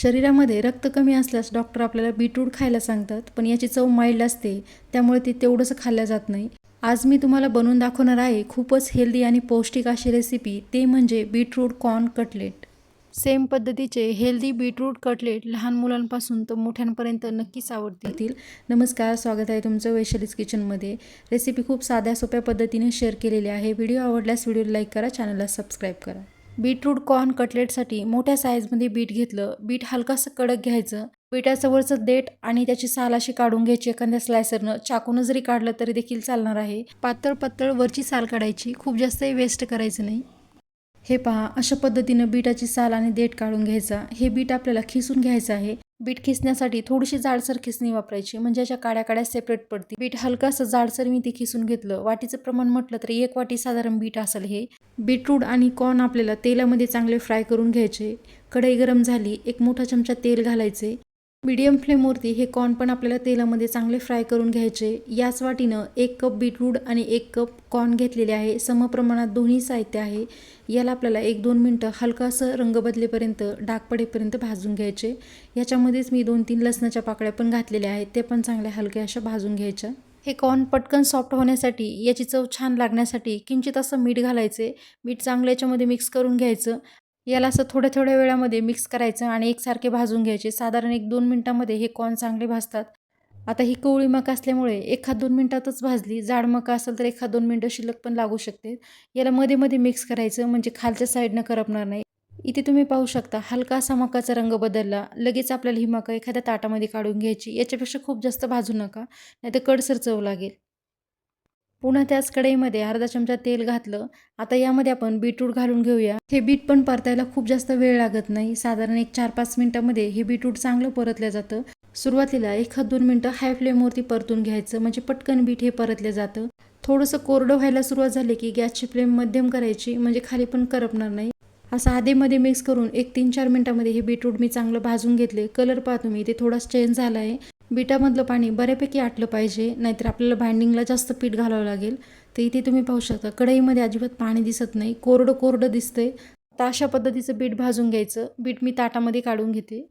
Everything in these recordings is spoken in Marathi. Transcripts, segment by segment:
शरीरामध्ये रक्त कमी असल्यास डॉक्टर आपल्याला बीटरूट खायला सांगतात पण याची चव माइल्ड असते त्यामुळे ते तेवढंसं खाल्लं जात नाही. आज मी तुम्हाला बनवून दाखवणार आहे खूपच हेल्दी आणि पौष्टिक अशी रेसिपी ते म्हणजे बीटरूट कॉर्न कटलेट. सेम पद्धतीचे हेल्दी बीटरूट कटलेट लहान मुलांपासून तर मोठ्यांपर्यंत नक्कीच आवडतील. नमस्कार स्वागत आहे तुमचं वैशालीज किचनमध्ये. रेसिपी खूप साध्या सोप्या पद्धतीने शेअर केलेली आहे. व्हिडिओ आवडल्यास व्हिडिओ लाईक करा चॅनलला सबस्क्राईब करा. बीटरूट कॉर्न कटलेटसाठी मोठ्या साईजमध्ये बीट घेतलं. बीट हलकासं कडक घ्यायचं. बीटाचं देठ आणि त्याची साल अशी काढून घ्यायची. एखाद्या स्लायसरनं चाकून जरी काढलं तरी देखील चालणार आहे. पातळ पातळ वरची साल काढायची. खूप जास्तही वेस्ट करायचं नाही. हे पहा अशा पद्धतीनं बीटाची साल आणि देठ काढून घ्यायचा. हे बीट आपल्याला खिसून घ्यायचं आहे. बीट खिसण्यासाठी थोडीशी जाडसर खिसणी वापरायची म्हणजे अशा काड्या काड्या सेपरेट पडतील. बीट हलकासं जाडसर मी ते खिसून घेतलं. वाटीचं प्रमाण म्हटलं तर एक वाटी साधारण बीट असेल हे. बीटरूट आणि कॉर्न आपल्याला तेलामध्ये चांगले फ्राय करून घ्यायचे. कढई गरम झाली एक मोठा चमचा तेल घालायचे. मीडियम फ्लेमवरती हे कॉर्न पण आपल्याला तेलामध्ये चांगले फ्राय करून घ्यायचे. याच वाटीनं एक कप बीटरूट आणि एक कप कॉर्न घेतलेले आहे. समप्रमाणात दोन्ही साहित्य आहे. याला आपल्याला एक दोन मिनटं हलकासं रंग बदलेपर्यंत डाग पडेपर्यंत भाजून घ्यायचे. याच्यामध्येच मी दोन तीन लसणाच्या पाकळ्या पण घातलेल्या आहेत. ते पण चांगल्या हलक्या अशा भाजून घ्यायच्या. हे कॉर्न पटकन सॉफ्ट होण्यासाठी याची चव छान लागण्यासाठी किंचित असं मीठ घालायचे. मीठ चांगलं याच्यामध्ये मिक्स करून घ्यायचं. याला असं थोड्या थोड्या वेळामध्ये मिक्स करायचं आणि एकसारखे भाजून घ्यायचे. साधारण एक दोन मिनटामध्ये हे कॉर्न चांगले भाजतात. आता ही कवळी मका असल्यामुळे एखाद दोन मिनटातच भाजली. जाड मका असेल तर एखाद दोन मिनटं शिल्लक पण लागू शकते. याला मध्ये मध्ये मिक्स करायचं म्हणजे खालच्या साईडनं करपणार नाही. इथे तुम्ही पाहू शकता हलका असा मकाचा रंग बदलला. लगेच आपल्याला ही मका एखाद्या ताटामध्ये काढून घ्यायची. याच्यापेक्षा खूप जास्त भाजू नका नाही तर कडसर चव लागेल. पुन्हा त्याच कढईमध्ये अर्धा चमचा तेल घातलं. आता यामध्ये आपण बीटरूट घालून घेऊया. हे बीट पण परतायला खूप जास्त वेळ लागत नाही. साधारण एक चार पाच मिनिटामध्ये हे बीटरूट चांगलं परतलं जातं. सुरुवातीला एखाद दोन मिनटं हाय फ्लेमवरती परतून घ्यायचं. म्हणजे पटकन बीट हे परतलं जातं. थोडंसं कोरडं व्हायला सुरुवात झाली की गॅसची फ्लेम मध्यम करायची. म्हणजे खाली पण करपणार नाही. असं आधेमध्ये मिक्स करून एक तीन चार मिनटामध्ये हे बीटरूट मी चांगलं भाजून घेतले. कलर पाहतो मी ते थोडासा चेंज झाला आहे बिटामधलं पाणी बऱ्यापैकी आटलं पाहिजे नाहीतर आपल्याला बाइंडिंगला जास्त पीठ घालावं लागेल. तर इथे तुम्ही पाहू शकता कढईमध्ये अजिबात पाणी दिसत नाही कोरडं कोरडं दिसतंय. तर अशा पद्धतीचं बीट भाजून घ्यायचं. बीट मी ताटामध्ये काढून घेते.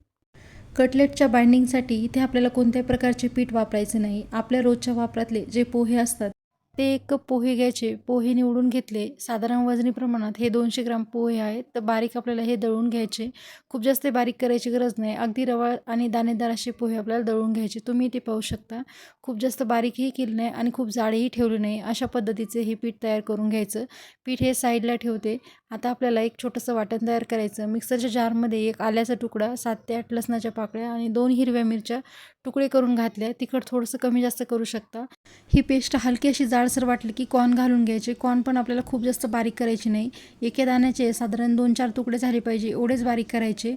कटलेटच्या बाइंडिंगसाठी इथे आपल्याला कोणत्याही प्रकारचे पीठ वापरायचं नाही. आपल्या रोजच्या वापरातले जे पोहे असतात ते एक कप पोहे घ्यायचे पोहे निवडून घेतले साधारण वजनी प्रमाणात हे दोनशे ग्राम पोहे आहेत तर बारीक आपल्याला हे दळून घ्यायचे. खूप जास्त बारीक करायची गरज नाही. अगदी रवा आणि दाणेदार असे पोहे आपल्याला दळून घ्यायचे. तुम्ही ते पाहू शकता. खूप जास्त बारीकही केली नाही आणि खूप जाडेही ठेवले नाही. अशा पद्धतीचे हे पीठ तयार करून घ्यायचं. पीठ हे साईडला ठेवते. आता आपल्याला एक छोटंसं वाटण तयार करायचं. मिक्सरच्या जारमध्ये एक आल्याचा तुकडा सात ते आठ लसणाच्या पाकळ्या आणि दोन हिरव्या मिरच्या तुकडे करून घातल्या. तिखट थोडंसं कमी जास्त करू शकता. ही पेस्ट हलकी अशी जाडसर वाटली की कॉर्न घालून घ्यायचे. कॉर्न पण आपल्याला खूप जास्त बारीक करायची नाही. एके दाण्याचे साधारण दोन चार तुकडे झाले पाहिजे एवढेच बारीक करायचे.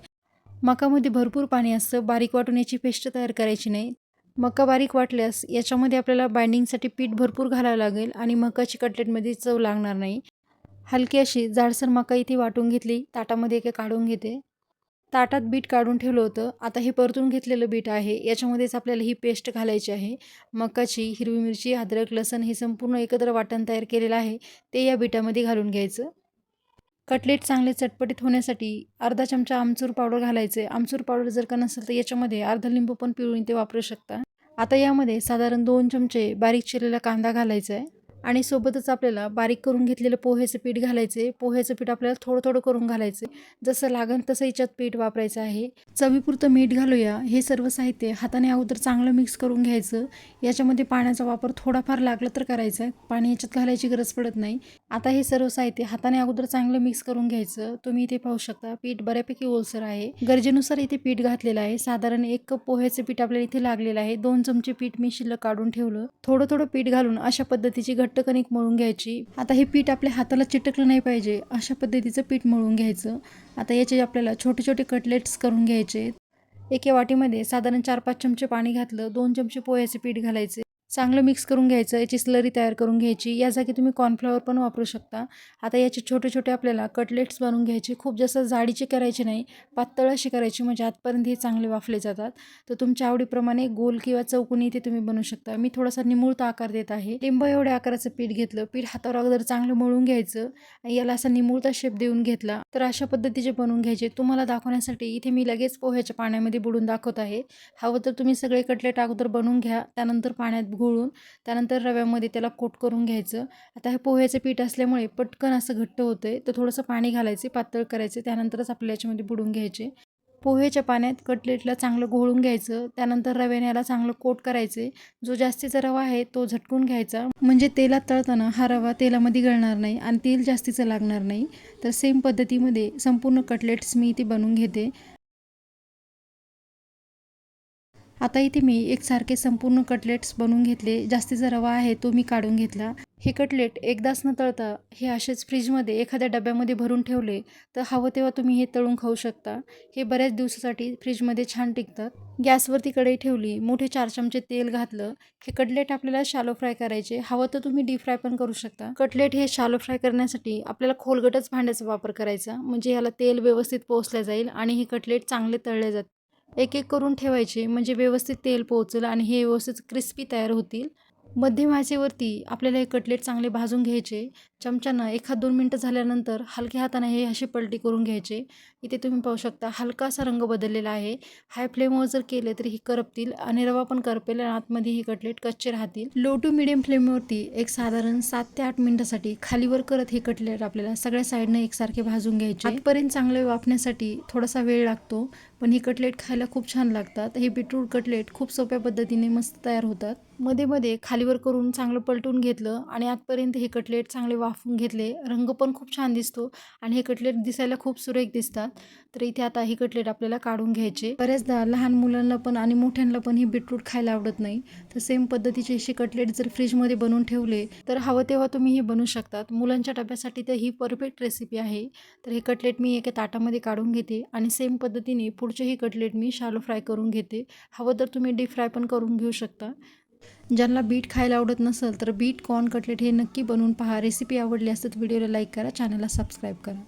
मकामध्ये भरपूर पाणी असतं बारीक वाटून याची पेस्ट तयार करायची नाही. मका बारीक वाटल्यास याच्यामध्ये आपल्याला बाइंडिंगसाठी पीठ भरपूर घालावं लागेल आणि मकाची कटलेटमध्ये चव लागणार नाही. हलकी अशी जाडसर मका इथे वाटून घेतली ताटामध्ये एक काढून घेते. ताटात बीट काढून ठेवलं होतं. आता हे परतून घेतलेलं बीट आहे. याच्यामध्येच आपल्याला ही पेस्ट घालायची आहे. मकाची हिरवी मिरची अद्रक लसण हे संपूर्ण एकत्र वाटण तयार केलेलं आहे. ते या बीटामध्ये घालून घ्यायचं. कटलेट चांगले चटपटीत होण्यासाठी अर्धा चमचा आमचूर पावडर घालायचं. आमचूर पावडर जर का नसेल तर याच्यामध्ये अर्धा लिंबू पण पिळून ते वापरू शकता. आता यामध्ये साधारण दोन चमचे बारीक चिरलेला कांदा घालायचा आहे. आणि सोबतच आपल्याला बारीक करून घेतलेलं पोह्याचं पीठ घालायचे. पोह्याचं पीठ आपल्याला थोडं थोडं करून घालायचे. जसं लागन तसं याच्यात पीठ वापरायचं आहे. चवीपुरतं मीठ घालूया. हे सर्व साहित्य हाताने अगोदर चांगलं मिक्स करून घ्यायचं. याच्यामध्ये पाण्याचा वापर थोडाफार लागला तर करायचा. आहे पाणी याच्यात घालायची गरज पडत नाही. आता हे सर्व साहित्य हाताने अगोदर चांगलं मिक्स करून घ्यायचं. तुम्ही इथे पाहू शकता पीठ बऱ्यापैकी ओलसर आहे. गरजेनुसार इथे पीठ घातलेलं आहे. साधारण एक कप पोह्याचं पीठ आपल्याला इथे लागलेलं आहे. दोन चमचे पीठ मी शिल्लक काढून ठेवलं. थोडं थोडं पीठ घालून अशा पद्धतीची घट्ट कणिक मळून घ्यायची. आता हे पीठ आपल्या हाताला चिटकलं नाही पाहिजे अशा पद्धतीचं पीठ मळून घ्यायचं. आता याचे आपल्याला छोटे छोटे कटलेट्स करून घ्यायचे. एका वाटीमध्ये साधारण चार पाच चमचे पाणी घातलं दोन चमचे पोह्याचे पीठ घालायचे. चांगलं मिक्स करून घ्यायचं याची स्लरी तयार करून घ्यायची या जागी तुम्ही कॉर्नफ्लॉवर पण वापरू शकता. आता याचे छोटे छोटे आपल्याला कटलेट्स बनवून घ्यायचे. खूप जास्त जाडीचे करायचे नाही पातळ अशी करायची म्हणजे आतपर्यंत हे चांगले वाफले जातात. तर तुमच्या आवडीप्रमाणे गोल किंवा चौकोनी ते तुम्ही बनवू शकता. मी थोडासा निमुळता आकार देत आहे. लिंब एवढ्या आकाराचं पीठ घेतलं. पीठ हातावर अगोदर चांगलं मळून घ्यायचं आणि याला असा निमुळता शेप देऊन घेतला. तर अशा पद्धतीचे बनवून घ्यायचे. तुम्हाला दाखवण्यासाठी इथे मी लगेच पोह्याच्या पाण्यामध्ये बुडून दाखवत आहे. हवं तर तुम्ही सगळे कटलेट अगोदर बनवून घ्या. त्यानंतर पाण्यात घोळून त्यानंतर रव्यामध्ये त्याला कोट करून घ्यायचं. आता हे पोह्याचं पीठ असल्यामुळे पटकन असं घट्ट होतं आहे तर थोडंसं पाणी घालायचे पातळ करायचे त्यानंतरच आपल्या याच्यामध्ये बुडून घ्यायचे. पोहेच्या पाण्यात कटलेटला चांगलं घोळून घ्यायचं. त्यानंतर रव्याने याला चांगलं कोट करायचे. जो जास्तीचा रवा आहे तो झटकून घ्यायचा. म्हणजे तेलात तळताना हा रवा तेलामध्ये गळणार नाही आणि तेल जास्तीचं लागणार नाही. तर सेम पद्धतीमध्ये संपूर्ण कटलेट्स मी इथे बनवून घेते. आता इथे मी एकसारखे संपूर्ण कटलेट्स बनवून घेतले. जास्तीचा रवा आहे तो मी काढून घेतला. हे कटलेट एकदाच न तळता हे असेच फ्रीजमध्ये एखाद्या डब्यामध्ये भरून ठेवले तर हवं तेव्हा तुम्ही हे तळून खाऊ शकता. हे बऱ्याच दिवसासाठी फ्रीजमध्ये छान टिकतात. गॅसवरती कढई ठेवली मोठे चार चमचे तेल घातलं. हे कटलेट आपल्याला शालो फ्राय करायचे. हवं तर तुम्ही डीप फ्राय पण करू शकता. कटलेट हे शालो फ्राय करण्यासाठी आपल्याला खोलगटच भांड्याचा वापर करायचा. म्हणजे याला तेल व्यवस्थित पोचलं जाईल आणि हे कटलेट चांगले तळले जाते. एक एक करून ठेवायचे. म्हणजे व्यवस्थित तेल पोहोचेल आणि हे व्यवस्थित क्रिस्पी तयार होतील. मध्यम आचेवरती आपल्याला हे कटलेट चांगले भाजून घ्यायचे. चमच्यानं एखाद दोन मिनटं झाल्यानंतर हलक्या हाताने हे असे पलटी करून घ्यायचे. इथे तुम्ही पाहू शकता हलका असा रंग बदललेला आहे. हाय फ्लेमवर जर केले तरी हे करपतील आणि रवा पण करपेल आणि आतमध्ये हे कटलेट कच्चे राहतील. लो टू मिडियम फ्लेमवरती एक साधारण सात ते आठ मिनिटासाठी खालीवर करत हे कटलेट आपल्याला सगळ्या साईडनं एकसारखे भाजून घ्यायचे. आतपर्यंत चांगले वापण्यासाठी थोडासा वेळ लागतो. पण हे कटलेट खायला खूप छान लागतात. हे बीटरूट कटलेट खूप सोप्या पद्धतीने मस्त तयार होतात. मध्ये मध्ये खालीवर करून चांगलं पलटून घेतलं आणि आतपर्यंत हे कटलेट चांगले वाफून घेतले. रंग पण खूप छान दिसतो आणि हे कटलेट दिसायला खूप सुरेख दिसतात. तर इथे आता ही कटलेट आपल्याला काढून घ्यायचे. बऱ्याचदा लहान मुलांना पण आणि मोठ्यांना पण ही बीटरूट खायला आवडत नाही. तर सेम पद्धतीचे असे कटलेट जर फ्रीजमध्ये बनवून ठेवले तर हवं तेव्हा तुम्ही हे बनवू शकतात. मुलांच्या डब्यासाठी तर ही परफेक्ट रेसिपी आहे. तर हे कटलेट मी एका ताटामध्ये काढून घेते आणि सेम पद्धतीने पुढचेही कटलेट मी शालो फ्राय करून घेते. हवं तर तुम्ही डीप फ्राय पण करून घेऊ शकता. ज्यांना बीट खायला आवडत नसेल तर बीट कॉर्न कटलेट हे नक्की बनवून पहा. रेसिपी आवडली असेल तर व्हिडिओला लाईक करा चॅनलला सबस्क्राईब करा.